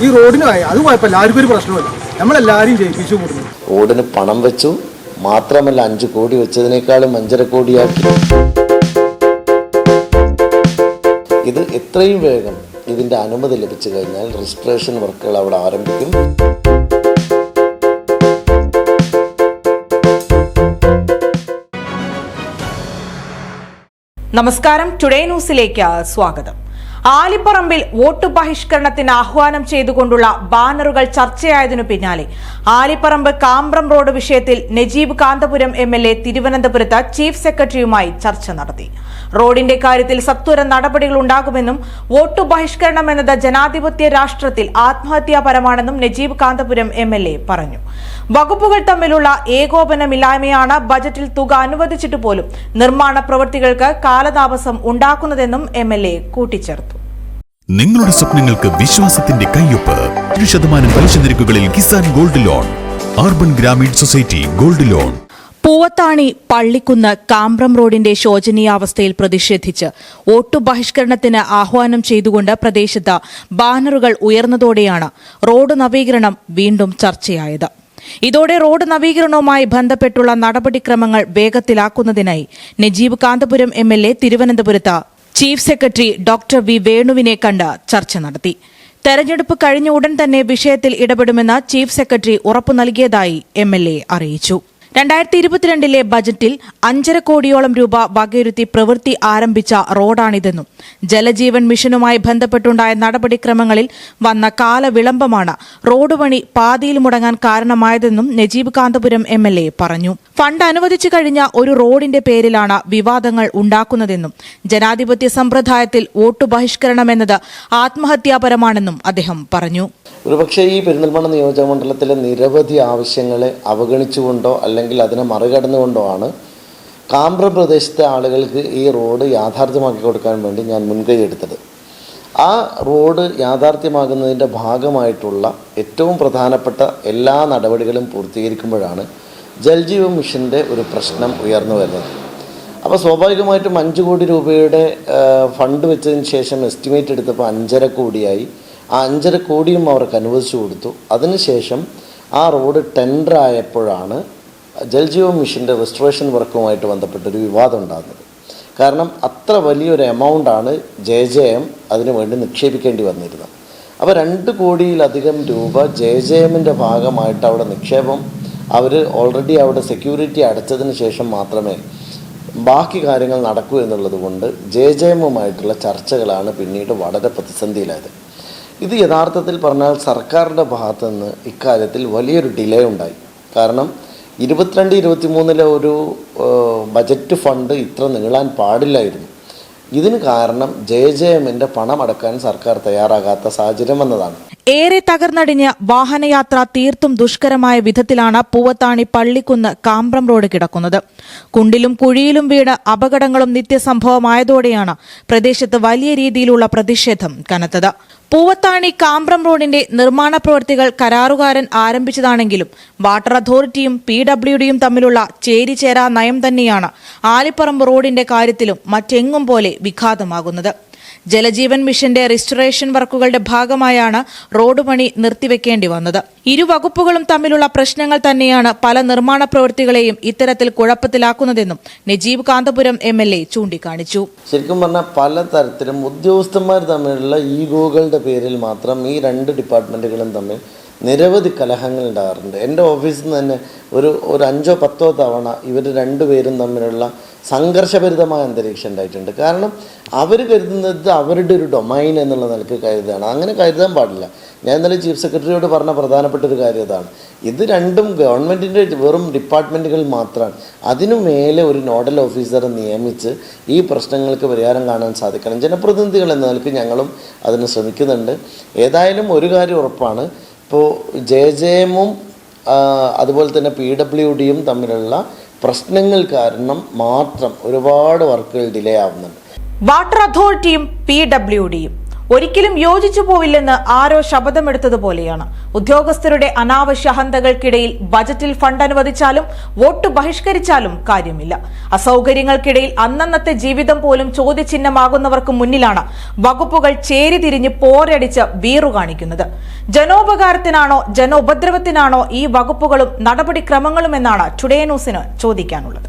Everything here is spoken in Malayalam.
ഈ റോഡിന് ആയ- അത് കുഴപ്പമില്ല. ആർക്കും ഒരു പ്രശ്നമില്ല നമ്മളെല്ലാവരും ജയിപ്പിച്ചു കൂടുന്നു റോഡിന് പണം വെച്ചു. മാത്രമല്ല അഞ്ച് കോടി വെച്ചതിനേക്കാളും അഞ്ചര കോടിയാക്കി. ഇത് എത്രയും വേഗം ഇതിന്റെ അനുമതി ലഭിച്ചു കഴിഞ്ഞാൽ രജിസ്ട്രേഷൻ വർക്കുകൾ അവിടെ ആരംഭിക്കും. നമസ്കാരം. ടുഡേ ന്യൂസിലേക്ക് സ്വാഗതം. ആലിപ്പറമ്പിൽ വോട്ട് ബഹിഷ്കരണത്തിന് ആഹ്വാനം ചെയ്തുകൊണ്ടുള്ള ബാനറുകൾ ചർച്ചയായതിനു പിന്നാലെ. ആലിപ്പറമ്പ് കാമ്പ്രം റോഡ് വിഷയത്തിൽ Najeeb Kanthapuram M L A തിരുവനന്തപുരത്ത് ചീഫ് സെക്രട്ടറിയുമായി ചർച്ച നടത്തി. റോഡിന്റെ കാര്യത്തിൽ സത്വര നടപടികൾ ഉണ്ടാകുമെന്നും വോട്ട് ബഹിഷ്കരണം എന്നത് ജനാധിപത്യ രാഷ്ട്രത്തിൽ ആത്മഹത്യാപരമാണെന്നും Najeeb Kanthapuram M L A പറഞ്ഞു. വകുപ്പുകൾ തമ്മിലുള്ള ഏകോപനമില്ലായ്മയാണ് ബജറ്റിൽ തുക അനുവദിച്ചിട്ട് പോലും നിർമ്മാണ പ്രവൃത്തികൾക്ക് കാലതാമസം ഉണ്ടാക്കുന്നതെന്നും എം എൽ എ കൂട്ടിച്ചേർത്തു. നിങ്ങളുടെ സ്വപ്നങ്ങൾക്ക് വിശ്വാസത്തിന്റെ കയ്യൊപ്പ്. ഒരു ശതമാനം പലിശ നിരക്കുകളിൽ Kisan gold loan. Urban Grameen society gold loan. Poovathani Pallikkunnu Kambram റോഡിന്റെ ശോചനീയാവസ്ഥയിൽ പ്രതിഷേധിച്ച് വോട്ടു ബഹിഷ്കരണത്തിന് ആഹ്വാനം ചെയ്തുകൊണ്ട് പ്രദേശത്ത് ബാനറുകൾ ഉയർന്നതോടെയാണ് റോഡ് നവീകരണം വീണ്ടും ചർച്ചയായത്. ഇതോടെ റോഡ് നവീകരണവുമായി ബന്ധപ്പെട്ടുള്ള നടപടിക്രമങ്ങൾ വേഗത്തിലാക്കുന്നതിനായി Najeeb Kanthapuram M L A തിരുവനന്തപുരത്ത് ചീഫ് സെക്രട്ടറി ഡോക്ടർ വി വേണുവിനെ കണ്ട് ചർച്ച നടത്തി. തെരഞ്ഞെടുപ്പ് കഴിഞ്ഞ ഉടൻ തന്നെ വിഷയത്തിൽ ഇടപെടുമെന്ന് ചീഫ് സെക്രട്ടറി ഉറപ്പു നൽകിയതായി എം അറിയിച്ചു. രണ്ടായിരത്തി ഇരുപത്തിരണ്ടിലെ ബജറ്റിൽ അഞ്ചര കോടിയോളം രൂപ വകയിരുത്തി പ്രവൃത്തി ആരംഭിച്ച റോഡാണിതെന്നും ജലജീവൻ മിഷനുമായി ബന്ധപ്പെട്ടുണ്ടായ നടപടിക്രമങ്ങളിൽ വന്ന കാലവിളംബമാണ് റോഡ് പണി പാതിയിൽ മുടങ്ങാൻ കാരണമായതെന്നും Najeeb Kanthapuram M L A പറഞ്ഞു. ഫണ്ട് അനുവദിച്ചു കഴിഞ്ഞ ഒരു റോഡിന്റെ പേരിലാണ് വിവാദങ്ങൾ ഉണ്ടാക്കുന്നതെന്നും ജനാധിപത്യ സമ്പ്രദായത്തിൽ വോട്ടു ബഹിഷ്കരണമെന്നത് ആത്മഹത്യാപരമാണെന്നും അദ്ദേഹം പറഞ്ഞു. ഒരുപക്ഷെ ഈ പെരിന്തൽമണ്ണ നിയോജക മണ്ഡലത്തിലെ നിരവധി ആവശ്യങ്ങളെ അവഗണിച്ചുകൊണ്ടോ അല്ലെങ്കിൽ അതിനെ മറികടന്നുകൊണ്ടോ ആണ് കാമ്പ്ര പ്രദേശത്തെ ആളുകൾക്ക് ഈ റോഡ് യാഥാർത്ഥ്യമാക്കി കൊടുക്കാൻ വേണ്ടി ഞാൻ മുൻകൈ എടുത്തത്. ആ റോഡ് യാഥാർത്ഥ്യമാകുന്നതിന്റെ ഭാഗമായിട്ടുള്ള ഏറ്റവും പ്രധാനപ്പെട്ട എല്ലാ നടപടികളും പൂർത്തീകരിക്കുമ്പോഴാണ് ജൽജീവ മിഷന്റെ ഒരു പ്രശ്നം ഉയർന്നു വരുന്നത്. അപ്പോൾ സ്വാഭാവികമായിട്ടും അഞ്ച് കോടി രൂപയുടെ ഫണ്ട് വെച്ചതിന് ശേഷം എസ്റ്റിമേറ്റ് എടുത്തപ്പോൾ അഞ്ചര കോടിയായി. ആ അഞ്ചര കോടിയും അവർക്ക് അനുവദിച്ചു കൊടുത്തു. അതിനുശേഷം ആ റോഡ് ടെൻഡർ ആയപ്പോഴാണ് ജൽജീവ മിഷന്റെ റെസ്റ്റോറേഷൻ വർക്കുമായിട്ട് ബന്ധപ്പെട്ടൊരു വിവാദം ഉണ്ടാകുന്നത്. കാരണം അത്ര വലിയൊരു എമൗണ്ടാണ് ജെ ജെ എം അതിനു വേണ്ടി നിക്ഷേപിക്കേണ്ടി വന്നിരുന്നത്. അപ്പോൾ രണ്ട് കോടിയിലധികം രൂപ ജെ ജെ എമ്മിന്റെ ഭാഗമായിട്ട് അവിടെ നിക്ഷേപം അവർ ഓൾറെഡി അവിടെ സെക്യൂരിറ്റി അടച്ചതിന് ശേഷം മാത്രമേ ബാക്കി കാര്യങ്ങൾ നടക്കൂ എന്നുള്ളത് കൊണ്ട് ജെ ജെ എമ്മുമായിട്ടുള്ള ചർച്ചകളാണ് പിന്നീട് വളരെ പ്രതിസന്ധിയിലായത്. ഇത് യഥാർത്ഥത്തിൽ പറഞ്ഞാൽ സർക്കാരിന്റെ ഭാഗത്തു നിന്ന് ഇക്കാര്യത്തിൽ വലിയൊരു ഡിലേ ഉണ്ടായി. കാരണം ഇരുപത്തിരണ്ട് ഇരുപത്തി മൂന്നിലെ ഒരു ബജറ്റ് ഫണ്ട് ഇത്ര നീളാൻ പാടില്ലായിരുന്നു. ഇതിന് കാരണം ജെ ജെ എമ്മിന്റെ പണമടക്കാൻ സർക്കാർ തയ്യാറാകാത്ത സാഹചര്യം വന്നതാണ്. ഏറെ തകർന്നടിഞ്ഞ് വാഹനയാത്ര തീർത്തും ദുഷ്കരമായ വിധത്തിലാണ് പൂവത്താണി പള്ളിക്കുന്ന് കാമ്പ്രം റോഡ് കിടക്കുന്നത്. കുണ്ടിലും കുഴിയിലും വീണ് അപകടങ്ങളും നിത്യസംഭവമായതോടെയാണ് പ്രദേശത്ത് വലിയ രീതിയിലുള്ള പ്രതിഷേധം കനത്തത്. പൂവത്താണി കാമ്പ്രം റോഡിന്റെ നിർമ്മാണ പ്രവൃത്തികൾ കരാറുകാരൻ ആരംഭിച്ചതാണെങ്കിലും വാട്ടർ അതോറിറ്റിയും പി ഡബ്ല്യുഡിയും തമ്മിലുള്ള ചേരിചേരാ നയം തന്നെയാണ് ആലിപ്പറമ്പ് റോഡിന്റെ കാര്യത്തിലും മറ്റെങ്ങും പോലെ വിഘാതമാകുന്നത്. ജലജീവൻ മിഷന്റെ റിസ്റ്റോറേഷൻ വർക്കുകളുടെ ഭാഗമായാണ് റോഡ് പണി നിർത്തിവെക്കേണ്ടി വന്നത്. ഇരു വകുപ്പുകളും തമ്മിലുള്ള പ്രശ്നങ്ങൾ തന്നെയാണ് പല നിർമ്മാണ പ്രവൃത്തികളെയും ഇത്തരത്തിൽ കുഴപ്പത്തിലാക്കുന്നതെന്നും Najeeb Kanthapuram M L A ചൂണ്ടിക്കാണിച്ചു. ശരിക്കും പറഞ്ഞാൽ പലതരത്തിലും ഉദ്യോഗസ്ഥന്മാർ തമ്മിലുള്ള ഈഗോകളുടെ പേരിൽ മാത്രം ഈ രണ്ട് ഡിപ്പാർട്ട്മെന്റുകളും തമ്മിൽ നിരവധി കലഹങ്ങൾ ഉണ്ടാകാറുണ്ട്. എന്റെ ഓഫീസിൽ നിന്ന് തന്നെ ഒരു ഒരു അഞ്ചോ പത്തോ തവണ ഇവർ രണ്ടുപേരും തമ്മിലുള്ള സംഘർഷഭരിതമായ അന്തരീക്ഷം ഉണ്ടായിട്ടുണ്ട്. കാരണം അവർ കരുതുന്നത് അവരുടെ ഒരു ഡൊമൈൻ എന്നുള്ള നിലയ്ക്ക് കരുതുകയാണ്. അങ്ങനെ കരുതാൻ പാടില്ല. ഞാൻ ഇന്നലെ ചീഫ് സെക്രട്ടറിയോട് പറഞ്ഞ പ്രധാനപ്പെട്ട ഒരു കാര്യം ഇതാണ്. ഇത് രണ്ടും ഗവൺമെന്റിന്റെ വെറും ഡിപ്പാർട്ട്മെന്റുകൾ മാത്രമാണ്. അതിനു മേലെ ഒരു നോഡൽ ഓഫീസറെ നിയമിച്ച് ഈ പ്രശ്നങ്ങൾക്ക് പരിഹാരം കാണാൻ സാധിക്കണം. ജനപ്രതിനിധികൾ എന്ന നിലയ്ക്ക് ഞങ്ങളും അതിന് ശ്രമിക്കുന്നുണ്ട്. ഏതായാലും ഒരു കാര്യം ഉറപ്പാണ്. ഇപ്പോൾ ജെ ജെ എമ്മും അതുപോലെ തന്നെ പി ഡബ്ല്യു ഡിയും തമ്മിലുള്ള പ്രശ്നങ്ങൾ കാരണം മാത്രം ഒരുപാട് വർക്കുകൾ ഡിലേ ആവുന്നുണ്ട്. വാട്ടർ അതോറിറ്റിയും പി ഡബ്ല്യു ഡിയും. ഒരിക്കലും യോജിച്ചു പോവില്ലെന്ന് ആരോ ശപഥമെടുത്തതുപോലെയാണ്. ഉദ്യോഗസ്ഥരുടെ അനാവശ്യ ഹന്തകൾക്കിടയിൽ ബജറ്റിൽ ഫണ്ട് അനുവദിച്ചാലും വോട്ട് ബഹിഷ്കരിച്ചാലും കാര്യമില്ല. അസൗകര്യങ്ങൾക്കിടയിൽ അന്നന്നത്തെ ജീവിതം പോലും ചോദ്യചിഹ്നമാകുന്നവർക്ക് മുന്നിലാണ് വകുപ്പുകൾ ചേരിതിരിഞ്ഞ് പോരടിച്ച് വീറു കാണിക്കുന്നത്. ജനോപകാരത്തിനാണോ ജനോപദ്രവത്തിനാണോ ഈ വകുപ്പുകളും നടപടിക്രമങ്ങളും എന്നാണ് ടുഡേ ന്യൂസിന് ചോദിക്കാനുള്ളത്.